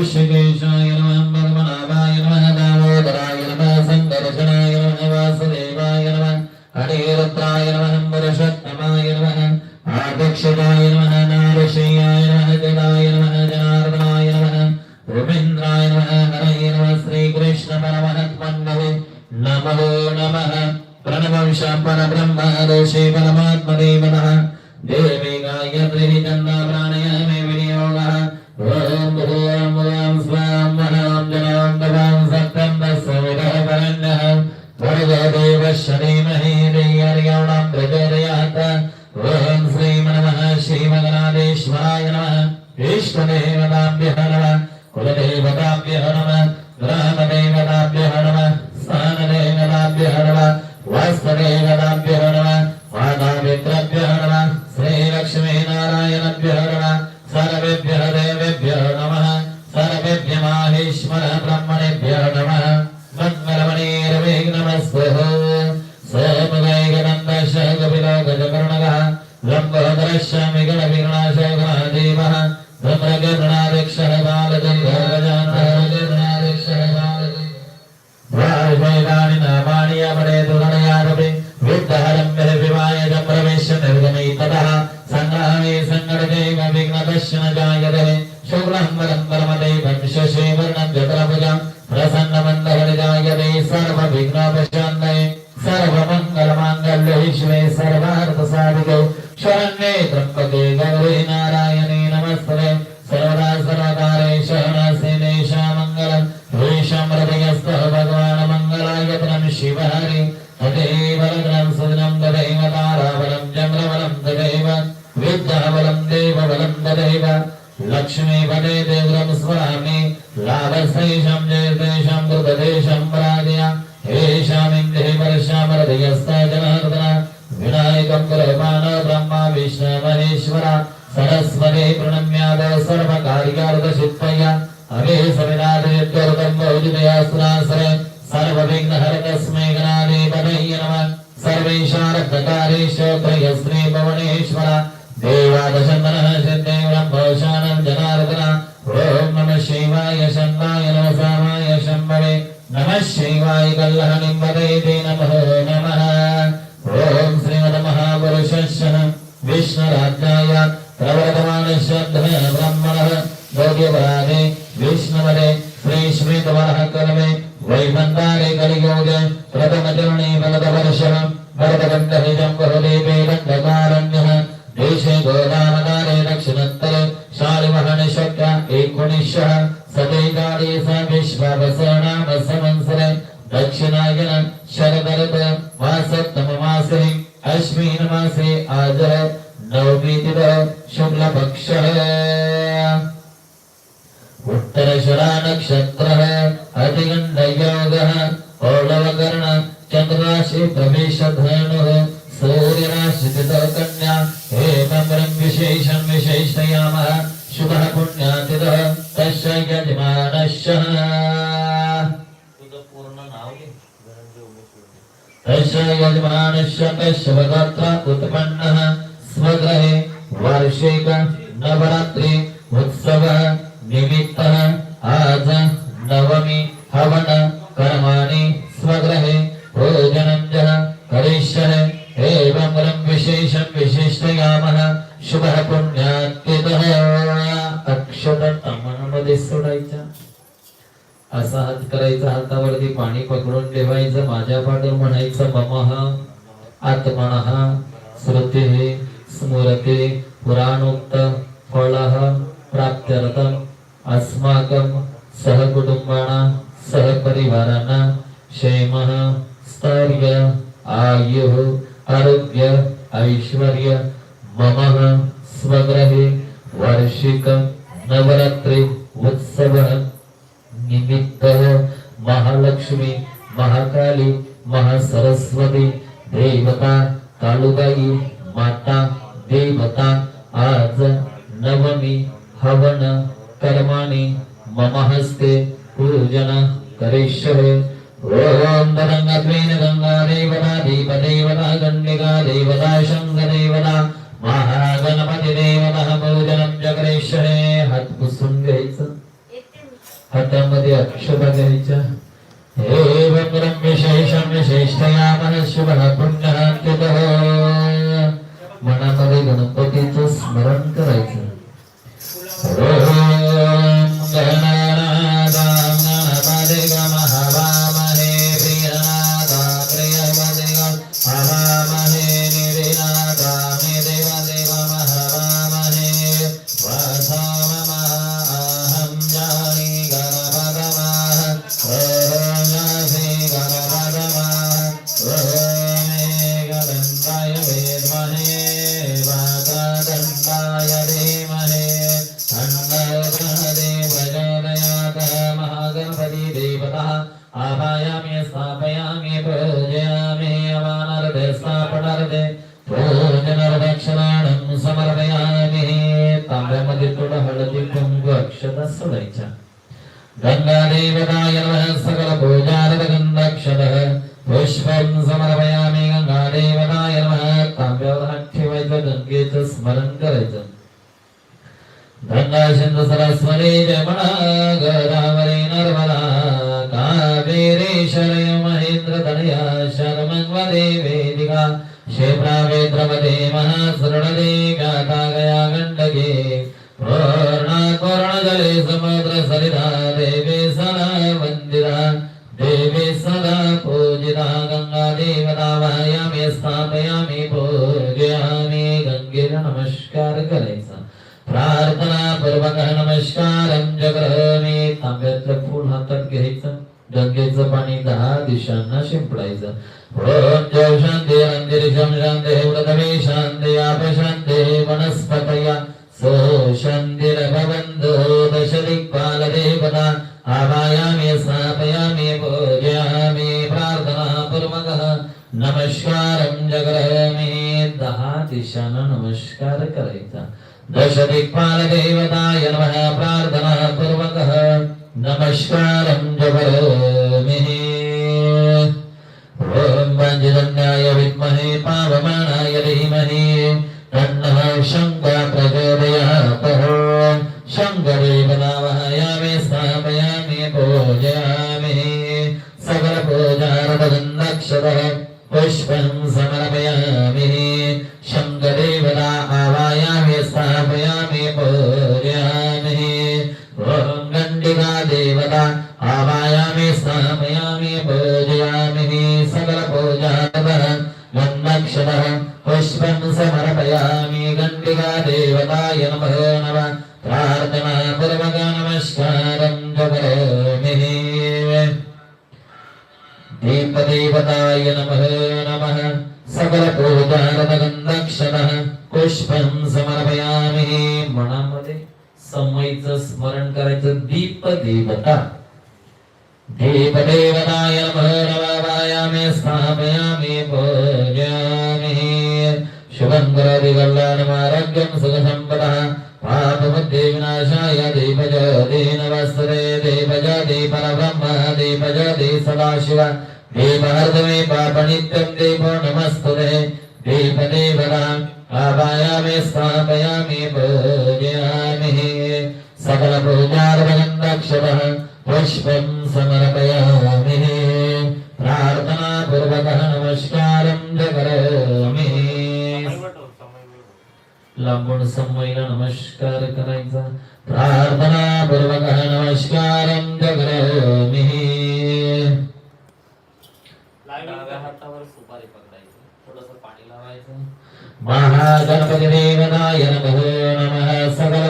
ఋషికేశాయ నమ పద్మనాభాయ నమ దామోదరాయ నమ సందర్శనాయ నమ వాసుదేవాయ నమ హరేరుద్రాయ నమ పురుషోత్తమాయ నమ ఆదక్షిణాయ నమ నారషీయాయ నమ జనాయ నమ జనార్దనాయ నమ రవీంద్రాయ నమ హరయ నమ శ్రీకృష్ణ పరమహత్మన్వే నమో నమ ప్రణవంశ పరబ్రహ్మ ఋషి పరమాత్మదేవ నమ लम्बोदरश्च विघ्नविघ्नाशगणदेवः ब्रह्मगरुणादिक्षः बालचन्द्रगजानगरुणादिक्षः बालचन्द्र नामानि अपरे दुरणयारपि विद्धहरं विवाय च प्रवेश निर्गमै ततः सङ्ग्रामे सङ्गडदेव विघ्नदर्शन जायते शुक्लं वरं परमदैवं शशिवर्णं లక్ష్మీ పటేదేవరం స్వామి లాభశైషం జయదేశం మృతదేశం ప్రాజ్య ఏషామిందే వర్షామరదయస్త జనార్దన వినాయకం కులమాన బ్రహ్మ విష్ణు మహేశ్వర సరస్వతి ప్రణమ్యాద సర్వకార్యార్థ సిద్ధయ అవే సవినాథయత్వర్థం భోజితయాస్త్రాశ్ర సర్వవిఘ్నహర తస్మై గణాదే నమ సర్వేషారక్తకారేశ్వర శ్రీ నమ శివాయ కల్లహనింబదైతే నమో నమ ఓం శ్రీమదమహాపురుష విష్ణురాజ్ఞాయ ప్రవర్తమానశ్రద్ధ బ్రహ్మణ యోగ్యపరాధే విష్ణువరే శ్రీ శ్వేతవరహ కలమే వైమందారే కలియోగ ప్రథమచరణే భరతవర్ష భరతగండహిజం బహుదేవే గండకారణ్య దేశే గోదావతారే దక్షిణత్తరే శాలిమహనిషట్ట ఏకునిష సతైకారే స విశ్వవస आश्विन मासे आज नवमी दिन शुक्ल पक्ष उत्तरेश्वरा नक्षत्र अधिगंड योग पौलवकर्ण चंद्रराशि प्रवेश धनु सूर्यराशि कन्या एवं विशेषं विशेषयामः शुभः पुण्यातितः तस्य यजमानश्च। यजमानशतशवगत्र उत्पन्नः स्वग्रहे वार्षिक नवरात्रि उत्सवः निमित्तः आज नवमी हवन कर्माणि स्वग्रहे भोजनं जः करिष्यः एवं परं विशेषं विशिष्टयामः शुभः पुण्यात्यतः अक्षतमनमध्ये सोडायचा असा हात करायचा हातावरती पाणी पकडून ठेवायचं माझ्या पाठून म्हणायचं ममः आत्मन श्रुती स्मृती पुराणोक्त फळ प्राप्त्यर्थम अस्माकं सहकुटुंबाना सहपरिवारांना क्षेम स्थैर्य आयुः आरोग्य ऐश्वर्य मम स्वगृहे वार्षिक नवरात्री उत्सवः निमित्तः महालक्ष्मी महाकाली महासरस्वती देवता कालुबाई माता देवता आज नवमी हवन कर्माणि मम हस्ते पूजन करिष्ये ओम गंगात्वेन गंगा देवता दीप देवता गण्डिका देवता शंख मनामध्ये गणपतीचं स्मरण करायचं. ഗംഗാദേവതായ സകല പൂജാരകക്ഷത പുഷ്പം സമർപ്പയാമി ഗംഗാദേവതായ ഗംഗേ സ്മരം കരച്ചു ഗംഗാശന്ദ സരസ്വതി രമണ ഗരാവരി നർമല കാവേരീശ്വരയ മഹേന്ദ്ര തനയ ശരമന്വദേ വേദിക. ക്ഷേപ്രാവേദ്രവതേ മഹാസുരണേ ഗാതാഗയാ ഗണ്ഡ वायामि स्थापयामि पूजयामि गंगेला नमस्कार करायचा प्रार्थना पूर्वक नमस्कार जगरमी तांब्यातलं फूल हातात घ्यायचं गंगेचं पाणी दहा दिशांना शिंपडायचं. ओम जय शांती अंतरिक्षम शांती पृथ्वी शांती आपशांती वनस्पती नमस्कार करायचा दश दिक्पाल देवताय नमः प्रार्थना पूर्वकः नमस्कारं जगरमि ॐ वञ्जितन्याय विद्महे पावमानाय धीमहि तन्नः शङ्कर प्रचोदयात् शङ्करेवनावहयामि स्थापयामि पूजयामि देवता आवायामि स्थापयामि पूजयामि सकलपूजारः गन्धक्षरः पुष्पं समर्पयामि गण्डिका देवताय नमः नमः प्रार्थना पूर्वक नमस्कारं जगरोमि दीपदेवताय नमः नमः सकलपूजारदगन्धक्षरः पुष्पं समर्पयामि मनामध्ये समयचं स्मरण करायचं दीपदेवता देवदेवताय नमः नमावायामि स्थापयामि पूजयामि शुभं करोति कल्याणमारोग्यं सुखसम्पदः पापबुद्धि विनाशाय दीपज्योति नमस्ते दीपज्योति परब्रह्म दीपज्योति सदाशिव दीपहर्दमे पापनित्यं दीपो नमस्तुते दीपदेवना आवायामि स्थापयामि पूजयामि। सकलपूजार्वगन्धक्षवः पुष्पम् समर्पयामि। प्रार्थनापूर्वकः नमस्कारम् च करोमि लांबून समयला नमस्कार करायचा। प्रार्थनापूर्वकः नमस्कारम् च करोमि మహాగణపతి దేవనాయ నమో నమ. సకల